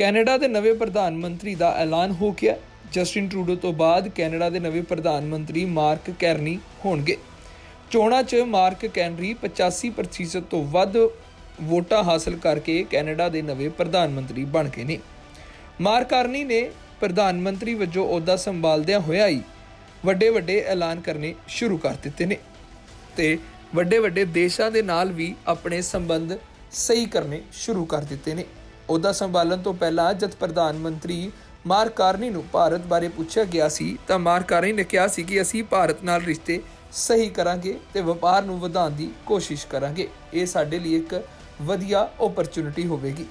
Canada ਦੇ ਨਵੇਂ ਪ੍ਰਧਾਨ ਮੰਤਰੀ ਦਾ ਐਲਾਨ ਹੋ ਗਿਆ। ਜਸਟਿਨ ਟਰੂਡੋ ਤੋਂ ਬਾਅਦ ਕੈਨੇਡਾ ਦੇ ਨਵੇਂ ਪ੍ਰਧਾਨ ਮੰਤਰੀ ਮਾਰਕ ਕੈਰਨੀ ਹੋਣਗੇ। ਚੋਣਾਂ 'ਚ ਮਾਰਕ ਕੈਨਰੀ 85% ਤੋਂ ਵੱਧ ਵੋਟਾਂ ਹਾਸਲ ਕਰਕੇ ਕੈਨੇਡਾ ਦੇ ਨਵੇਂ ਪ੍ਰਧਾਨ ਮੰਤਰੀ ਬਣ ਗਏ ਨੇ। ਮਾਰਕ ਕਾਰਨੀ ਨੇ ਪ੍ਰਧਾਨ ਮੰਤਰੀ ਵਜੋਂ ਅਹੁਦਾ ਸੰਭਾਲਦਿਆਂ ਹੋਇਆ ਹੀ ਵੱਡੇ ਵੱਡੇ ਐਲਾਨ ਕਰਨੇ ਸ਼ੁਰੂ ਕਰ ਦਿੱਤੇ ਨੇ ਤੇ ਵੱਡੇ ਵੱਡੇ ਦੇਸ਼ਾਂ ਦੇ ਨਾਲ ਵੀ ਆਪਣੇ ਸੰਬੰਧ ਸਹੀ ਕਰਨੇ ਸ਼ੁਰੂ ਕਰ ਦਿੱਤੇ ਨੇ। ਅਹੁਦਾ ਸੰਭਾਲਣ ਤੋਂ ਪਹਿਲਾਂ ਜਦ ਪ੍ਰਧਾਨ ਮੰਤਰੀ ਮਾਰਕਾਰਨੀ ਨੂੰ ਭਾਰਤ ਬਾਰੇ ਪੁੱਛਿਆ ਗਿਆ ਸੀ, ਤਾਂ ਮਾਰਕਾਰਨੀ ਨੇ ਕਿਹਾ ਸੀ ਕਿ ਅਸੀਂ ਭਾਰਤ ਨਾਲ ਰਿਸ਼ਤੇ ਸਹੀ ਕਰਾਂਗੇ ਤੇ ਵਪਾਰ ਨੂੰ ਵਧਾਉਣ ਦੀ ਕੋਸ਼ਿਸ਼ ਕਰਾਂਗੇ। ਇਹ ਸਾਡੇ ਲਈ ਇੱਕ ਵਧੀਆ ਓਪਰਚੁਨਿਟੀ ਹੋਵੇਗੀ।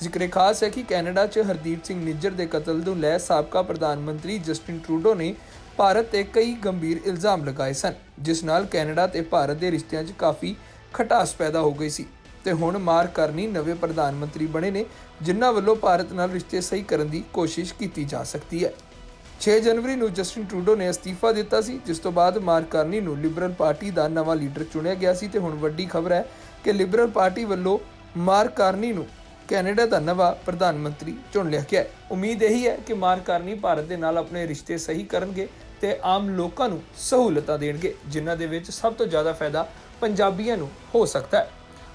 ਜ਼ਿਕਰੇ ਖਾਸ ਹੈ ਕਿ ਕੈਨੇਡਾ 'ਚ ਹਰਦੀਪ ਸਿੰਘ ਨਿੱਜਰ ਦੇ ਕਤਲ ਨੂੰ ਲੈ ਸਾਬਕਾ ਪ੍ਰਧਾਨ ਮੰਤਰੀ ਜਸਟਿਨ ਟਰੂਡੋ ਨੇ ਭਾਰਤ ਤੇ ਕਈ ਗੰਭੀਰ ਇਲਜ਼ਾਮ ਲਗਾਏ ਸਨ, ਜਿਸ ਨਾਲ ਕੈਨੇਡਾ ਤੇ ਭਾਰਤ ਦੇ ਰਿਸ਼ਤਿਆਂ 'ਚ ਕਾਫੀ ਖਟਾਸ ਪੈਦਾ ਹੋ ਗਈ ਸੀ। ਤੇ ਹੁਣ ਮਾਰ ਕਰਨੀ ਨਵੇਂ ਪ੍ਰਧਾਨ ਮੰਤਰੀ ਬਣੇ ਨੇ, ਜਿਨ੍ਹਾਂ ਵੱਲੋਂ ਭਾਰਤ ਨਾਲ ਰਿਸ਼ਤੇ ਸਹੀ ਕਰਨ ਦੀ ਕੋਸ਼ਿਸ਼ ਕੀਤੀ ਜਾ ਸਕਦੀ ਹੈ। 6 ਜਨਵਰੀ ਨੂੰ ਜਸਟਿਨ ਟਰੂਡੋ ਨੇ ਅਸਤੀਫਾ ਦਿੱਤਾ ਸੀ, ਜਿਸ ਤੋਂ ਬਾਅਦ ਮਾਰਕ ਕਾਰਨੀ ਨੂੰ ਲਿਬਰਲ ਪਾਰਟੀ ਦਾ ਨਵਾਂ ਲੀਡਰ ਚੁਣਿਆ ਗਿਆ ਸੀ ਤੇ ਹੁਣ ਵੱਡੀ ਖਬਰ ਹੈ ਕਿ ਲਿਬਰਲ ਪਾਰਟੀ ਵੱਲੋਂ ਮਾਰਕ ਕਾਰਨੀ ਨੂੰ ਕੈਨੇਡਾ ਦਾ ਨਵਾਂ ਪ੍ਰਧਾਨ ਮੰਤਰੀ ਚੁਣ ਲਿਆ ਗਿਆ ਹੈ। ਉਮੀਦ ਇਹੀ ਹੈ ਕਿ ਮਾਰਕ ਕਾਰਨੀ ਭਾਰਤ ਦੇ ਨਾਲ ਆਪਣੇ ਰਿਸ਼ਤੇ ਸਹੀ ਕਰਨਗੇ ਤੇ ਆਮ ਲੋਕਾਂ ਨੂੰ ਸਹੂਲਤਾਂ ਦੇਣਗੇ, ਜਿਨ੍ਹਾਂ ਦੇ ਵਿੱਚ ਸਭ ਤੋਂ ਜ਼ਿਆਦਾ ਫਾਇਦਾ ਪੰਜਾਬੀਆਂ ਨੂੰ ਹੋ ਸਕਦਾ ਹੈ।